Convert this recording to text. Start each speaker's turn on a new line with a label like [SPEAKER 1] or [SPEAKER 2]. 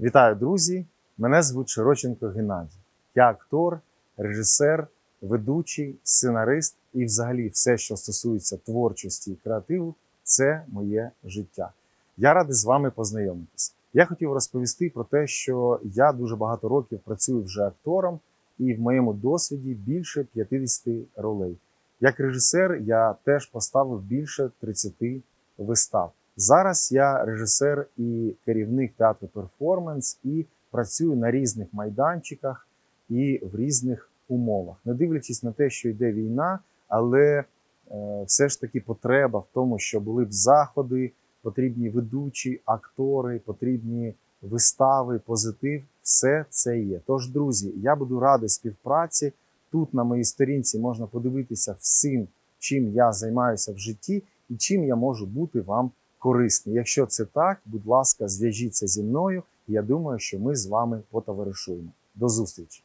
[SPEAKER 1] Вітаю, друзі! Мене звуть Широченко Геннадій. Я актор, режисер, ведучий, сценарист і взагалі все, що стосується творчості і креативу, це моє життя. Я радий з вами познайомитись. Я хотів розповісти про те, що я дуже багато років працюю вже актором, і в моєму досвіді більше 50 ролей. Як режисер я теж поставив більше 30 вистав. Зараз я режисер і керівник театру перформанс і працюю на різних майданчиках і в різних умовах, не дивлячись на те, що йде війна, але е, все ж таки потреба в тому, що були б заходи, потрібні ведучі, актори, потрібні вистави, позитив. Все це є. Тож, друзі, я буду радий співпраці. Тут на моїй сторінці можна подивитися всім, чим я займаюся в житті і чим я можу бути вам корисний. Якщо це так, будь ласка, зв'яжіться зі мною. Я думаю, що ми з вами потоваришуємо. До зустрічі!